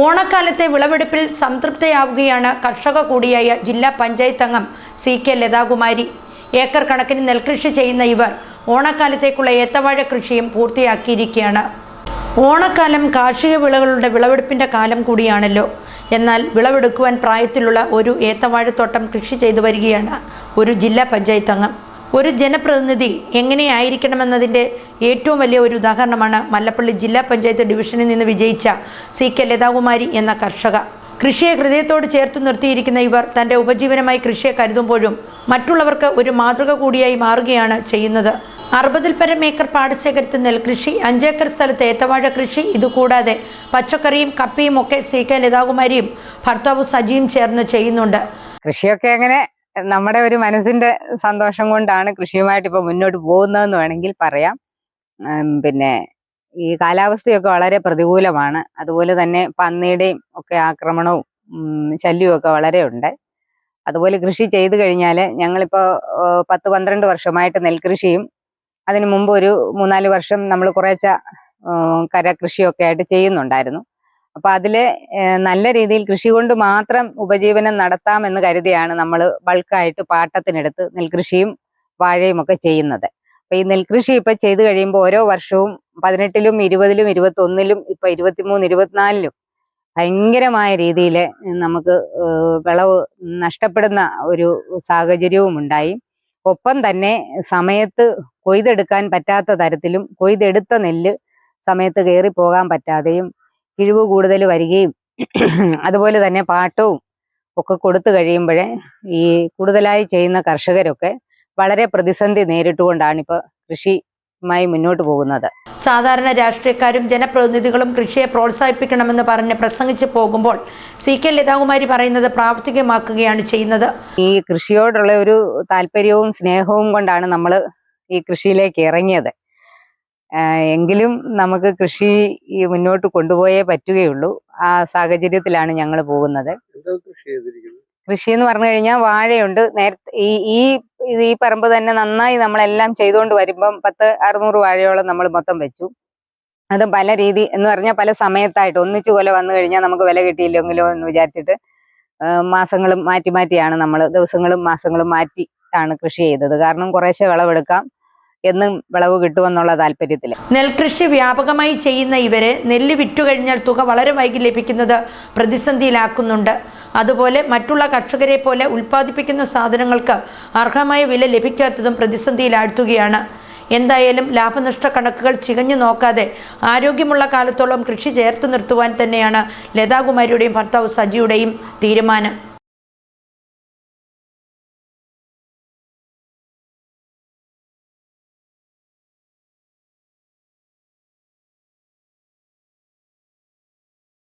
ഓണക്കാലത്തെ വിളവെടുപ്പിൽ സംതൃപ്തയാവുകയാണ് കർഷക കൂടിയായ ജില്ലാ പഞ്ചായത്ത് അംഗം സി കെ ലതാകുമാരി. ഏക്കർ കണക്കിന് നെൽകൃഷി ചെയ്യുന്ന ഇവർ ഓണക്കാലത്തേക്കുള്ള ഏത്തവാഴ കൃഷിയും പൂർത്തിയാക്കിയിരിക്കുകയാണ്. ഓണക്കാലം കാർഷിക വിളകളുടെ വിളവെടുപ്പിന്റെ കാലം കൂടിയാണല്ലോ. എന്നാൽ വിളവെടുക്കുവാൻ പ്രായത്തിലുള്ള ഒരു ഏത്തവാഴത്തോട്ടം കൃഷി ചെയ്തു വരികയാണ് ഒരു ജില്ലാ പഞ്ചായത്ത് അംഗം. ഒരു ജനപ്രതിനിധി എങ്ങനെയായിരിക്കണമെന്നതിന്റെ ഏറ്റവും വലിയ ഒരു ഉദാഹരണമാണ് മല്ലപ്പള്ളി ജില്ലാ പഞ്ചായത്ത് ഡിവിഷനിൽ നിന്ന് വിജയിച്ച സി കെ ലതാകുമാരി എന്ന കർഷക. കൃഷിയെ ഹൃദയത്തോട് ചേർത്ത് നിർത്തിയിരിക്കുന്ന ഇവർ തന്റെ ഉപജീവനമായി കൃഷിയെ കരുതുമ്പോഴും മറ്റുള്ളവർക്ക് ഒരു മാതൃക കൂടിയായി മാറുകയാണ് ചെയ്യുന്നത്. അറുപതിൽ പരം ഏക്കർ പാടശേഖരത്ത് നെൽകൃഷി അഞ്ചേക്കർ സ്ഥലത്ത് ഏത്തവാഴ കൃഷി ഇതുകൂടാതെ പച്ചക്കറിയും കപ്പിയും ഒക്കെ സി കെ ലതാകുമാരിയും ഭർത്താവ് സജിയും ചേർന്ന് ചെയ്യുന്നുണ്ട്. കൃഷിയൊക്കെ അങ്ങനെ നമ്മുടെ ഒരു മനസ്സിന്റെ സന്തോഷം കൊണ്ടാണ് കൃഷിയുമായിട്ട് ഇപ്പൊ മുന്നോട്ട് പോകുന്നതെന്ന് വേണമെങ്കിൽ പറയാം. പിന്നെ ഈ കാലാവസ്ഥയൊക്കെ വളരെ പ്രതികൂലമാണ്. അതുപോലെ തന്നെ പന്നിയുടെയും ഒക്കെ ആക്രമണവും ശല്യവും ഒക്കെ വളരെ ഉണ്ട്. അതുപോലെ കൃഷി ചെയ്തു കഴിഞ്ഞാൽ ഞങ്ങളിപ്പോൾ പത്ത് പന്ത്രണ്ട് വർഷമായിട്ട് നെൽകൃഷിയും അതിനു മുമ്പ് ഒരു മൂന്നാൽ വർഷം നമ്മൾ കുറേച്ച കരകൃഷിയൊക്കെ ആയിട്ട് ചെയ്യുന്നുണ്ടായിരുന്നു. അപ്പൊ അതിൽ നല്ല രീതിയിൽ കൃഷി കൊണ്ട് മാത്രം ഉപജീവനം നടത്താമെന്ന് കരുതിയാണ് നമ്മൾ ബൾക്കായിട്ട് പാട്ടത്തിനെടുത്ത് നെൽകൃഷിയും വാഴയും ഒക്കെ ചെയ്യുന്നത്. അപ്പൊ ഈ നെൽകൃഷി ഇപ്പൊ ചെയ്തു കഴിയുമ്പോൾ ഓരോ വർഷവും പതിനെട്ടിലും ഇരുപതിലും ഇരുപത്തി ഒന്നിലും ഇപ്പൊ ഇരുപത്തിമൂന്ന് ഇരുപത്തിനാലിലും ഭയങ്കരമായ രീതിയിൽ നമുക്ക് വിളവ് നഷ്ടപ്പെടുന്ന ഒരു സാഹചര്യവും ഉണ്ടായി. ഒപ്പം തന്നെ സമയത്ത് കൊയ്തെടുക്കാൻ പറ്റാത്ത തരത്തിലും കൊയ്തെടുത്ത നെല്ല് സമയത്ത് കയറി പോകാൻ പറ്റാതെയും കിഴിവ് കൂടുതൽ വരികയും അതുപോലെ തന്നെ പാട്ടവും ഒക്കെ കൊടുത്തു കഴിയുമ്പോഴേ ഈ കൂടുതലായി ചെയ്യുന്ന കർഷകരൊക്കെ വളരെ പ്രതിസന്ധി നേരിട്ടുകൊണ്ടാണ് ഇപ്പോൾ കൃഷിയുമായി മുന്നോട്ട് പോകുന്നത്. സാധാരണ രാഷ്ട്രീയക്കാരും ജനപ്രതിനിധികളും കൃഷിയെ പ്രോത്സാഹിപ്പിക്കണമെന്ന് പറഞ്ഞ് പ്രസംഗിച്ച് പോകുമ്പോൾ സി കെ ലതാകുമാരി പറയുന്നത് പ്രാവർത്തികമാക്കുകയാണ് ചെയ്യുന്നത്. ഈ കൃഷിയോടുള്ള ഒരു താല്പര്യവും സ്നേഹവും കൊണ്ടാണ് നമ്മൾ ഈ കൃഷിയിലേക്ക് ഇറങ്ങിയത്. എങ്കിലും നമുക്ക് കൃഷി മുന്നോട്ട് കൊണ്ടുപോയേ പറ്റുകയുള്ളൂ. ആ സാഹചര്യത്തിലാണ് ഞങ്ങൾ പോകുന്നത്. കൃഷി എന്ന് പറഞ്ഞു കഴിഞ്ഞാൽ വാഴയുണ്ട്. നേരത്തെ ഈ ഈ ഈ പറമ്പ് തന്നെ നന്നായി നമ്മളെല്ലാം ചെയ്തുകൊണ്ട് വരുമ്പം പത്ത് അറുന്നൂറ് വാഴയോളം നമ്മൾ മൊത്തം വെച്ചു. അത് പല രീതി എന്ന് പറഞ്ഞാൽ പല സമയത്തായിട്ട് ഒന്നിച്ചു പോലെ വന്നു കഴിഞ്ഞാൽ നമുക്ക് വില കിട്ടിയില്ലെങ്കിലോ എന്ന് വിചാരിച്ചിട്ട് മാസങ്ങളും മാറ്റി മാറ്റിയാണ് നമ്മൾ ദിവസങ്ങളും മാസങ്ങളും മാറ്റി ആണ് കൃഷി ചെയ്തത്. കാരണം കുറേശ്ശെ വിളവെടുക്കാം. എന്നും വിളവ് കിട്ടുമെന്നുള്ള താല്പര്യത്തിൽ നെൽകൃഷി വ്യാപകമായി ചെയ്യുന്ന ഇവരെ നെല്ല് വിറ്റുകഴിഞ്ഞാൽ തുക വളരെ വൈകി ലഭിക്കുന്നത് പ്രതിസന്ധിയിലാക്കുന്നുണ്ട്. അതുപോലെ മറ്റുള്ള കർഷകരെ പോലെ ഉൽപ്പാദിപ്പിക്കുന്ന സാധനങ്ങൾക്ക് അർഹമായ വില ലഭിക്കാത്തതും പ്രതിസന്ധിയിലാഴ്ത്തുകയാണ്. എന്തായാലും ലാഭനഷ്ട കണക്കുകൾ ചികഞ്ഞു നോക്കാതെ ആരോഗ്യമുള്ള കാലത്തോളം കൃഷി ചേർത്ത് നിർത്തുവാൻ തന്നെയാണ് ലതാകുമാരിയുടെയും ഭർത്താവ് സജിയുടെയും തീരുമാനം.